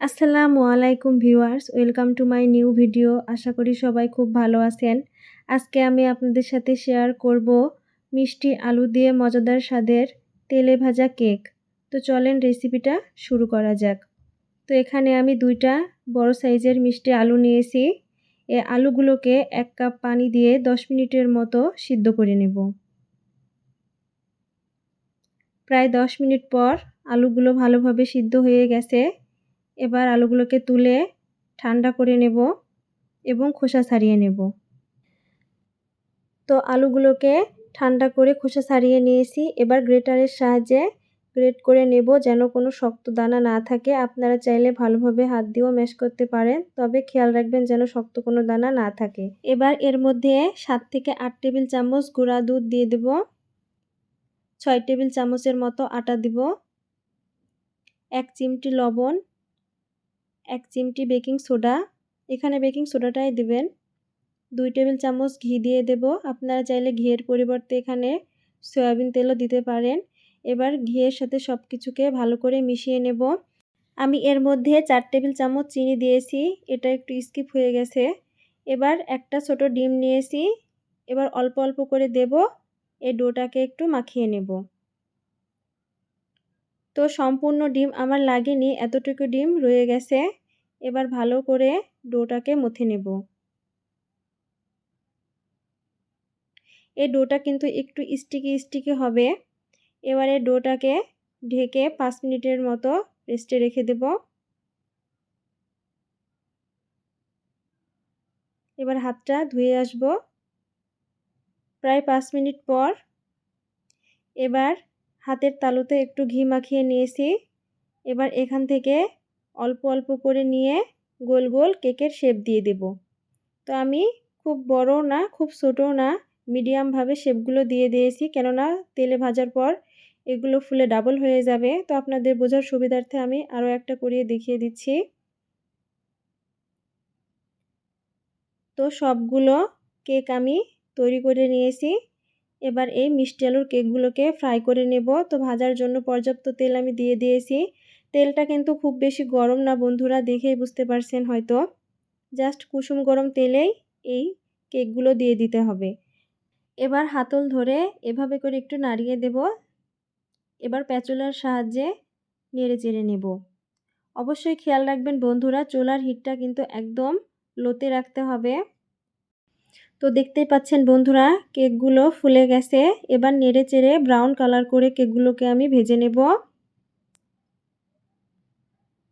আসসালামু আলাইকুম viewers, welcome to my new video. আশা করি সবাই খুব ভালো আছেন। আজকে আমি আপনাদের সাথে শেয়ার করব মিষ্টি আলু দিয়ে মজাদার স্বাদের তেলে ভাজা কেক। তো চলেন রেসিপিটা শুরু করা যাক। তো এখানে আমি দুইটা বড় সাইজের মিষ্টি আলু নিয়েছি। এ আলুগুলোকে এক কাপ পানি দিয়ে দশ মিনিটের মতো সিদ্ধ করে নেব। প্রায় দশ মিনিট পর আলুগুলো ভালোভাবে সিদ্ধ হয়ে গেছে। এবার আলুগুলোকে তুলে ঠান্ডা করে নেব এবং খোসা ছাড়িয়ে নেব। তো আলুগুলোকে ঠান্ডা করে খোসা ছাড়িয়ে নিয়েছি। এবার গ্রেটারের সাহায্যে গ্রেট করে নেব যেন কোনো শক্ত দানা না থাকে। আপনারা চাইলে ভালোভাবে হাত দিয়েও ম্যাশ করতে পারেন, তবে খেয়াল রাখবেন যেন শক্ত কোনো দানা না থাকে। এবার এর মধ্যে সাত থেকে আট টেবিল চামচ গুঁড়া দুধ দিয়ে দেব। ছয় টেবিল চামচের মতো আটা দিব। এক চিমটি লবণ এক চিমটি বেকিং সোডা। এখানে বেকিং সোডাটাই দেবেন। দুই টেবিল চামচ ঘি দিয়ে দেব। আপনারা চাইলে ঘিয়ের পরিবর্তে এখানে সয়াবিন তেলও দিতে পারেন। এবার ঘিয়ের সাথে সব কিছুকে ভালো করে মিশিয়ে নেব। আমি এর মধ্যে চার টেবিল চামচ চিনি দিয়েছি। এটা একটু স্কিপ হয়ে গেছে। এবার একটা ছোট ডিম নিয়েছি। এবার অল্প অল্প করে দেব। এই ডোটাকে একটু মাখিয়ে নেব। তো সম্পূর্ণ ডিম আমার লাগেনি। এতটুকু ডিম রয়ে গেছে। এবার ভালো করে ডোটাকে মুথে নেব। এই ডোটা কিন্তু একটু স্টিকি স্টিকি হবে। এবারে ডোটাকে ঢেকে পাঁচ মিনিটের মতো রেস্টে রেখে দেব। এবার হাতটা ধুয়ে আসব। প্রায় পাঁচ মিনিট পর এবার হাতের তালুতে একটু ঘি মাখিয়ে নিয়েছি। এবার এখান থেকে অল্প অল্প করে নিয়ে গোল গোল কেকের শেপ দিয়ে দেব। তো আমি খুব বড় না, খুব ছোটও না মিডিয়ামভাবে শেপগুলো দিয়ে দিয়েছি। কেননা তেলে ভাজার পর এগুলো ফুলে ডাবল হয়ে যাবে। তো আপনাদের বোঝার সুবিধার্থে আমি আরও একটা করিয়ে দেখিয়ে দিচ্ছি। তো সবগুলো কেক আমি তৈরি করে নিয়েছি। এবার এই মিষ্টি আলুর কেকগুলোকে ফ্রাই করে নেব। তো ভাজার জন্য পর্যাপ্ত তেল আমি দিয়ে দিয়েছি। তেলটা কিন্তু খুব বেশি গরম না, বন্ধুরা দেখেই বুঝতে পারছেন হয়তো। জাস্ট কুসুম গরম তেলেই এই কেকগুলো দিয়ে দিতে হবে। এবার হাতল ধরে এভাবে করে একটু নাড়িয়ে দেব। এবার প্যাচুলার সাহায্যে নেড়ে চেড়ে নেব। অবশ্যই খেয়াল রাখবেন বন্ধুরা, চোলার হিটটা কিন্তু একদম লোতে রাখতে হবে। তো দেখতেই পাচ্ছেন বন্ধুরা, কেকগুলো ফুলে গেছে। এবার নেড়ে চেড়ে ব্রাউন কালার করে কেকগুলোকে আমি ভেজে নেব।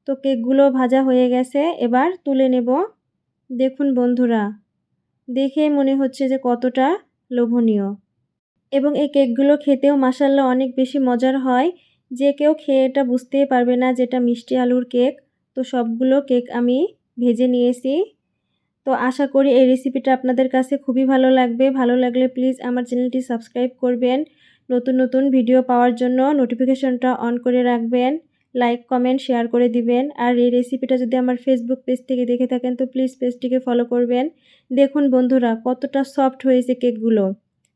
তো কেকগুলো ভাজা হয়ে গেছে, এবার তুলে নেব। দেখুন বন্ধুরা, দেখে মনে হচ্ছে যে কতটা লোভনীয়। এবং এই কেকগুলো খেতেও মাসাল্লা অনেক বেশি মজার হয়। যে কেউ খেয়ে এটা বুঝতেই পারবে না যেটা মিষ্টি আলুর কেক। তো সবগুলো কেক আমি ভেজে নিয়েছি। তো আশা করি এই রেসিপিটা আপনাদের কাছে খুবই ভালো লাগবে। ভালো লাগলে প্লিজ আমার চ্যানেলটি সাবস্ক্রাইব করবেন। নতুন নতুন ভিডিও পাওয়ার জন্য নোটিফিকেশনটা অন করে রাখবেন। লাইক কমেন্ট শেয়ার করে দিবেন। আর এই রেসিপিটা যদি আমার ফেসবুক পেজ থেকে দেখে থাকেন, তো প্লিজ পেজটিকে ফলো করবেন। দেখুন বন্ধুরা, কতটা সফট হয়েছে কেকগুলো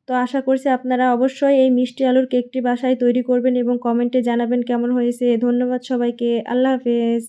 তো আশা করছি আপনারা অবশ্যই এই মিষ্টি আলুর কেকটি বাসায় তৈরি করবেন এবং কমেন্টে জানাবেন কেমন হয়েছে। ধন্যবাদ সবাইকে। আল্লাহ হাফেজ।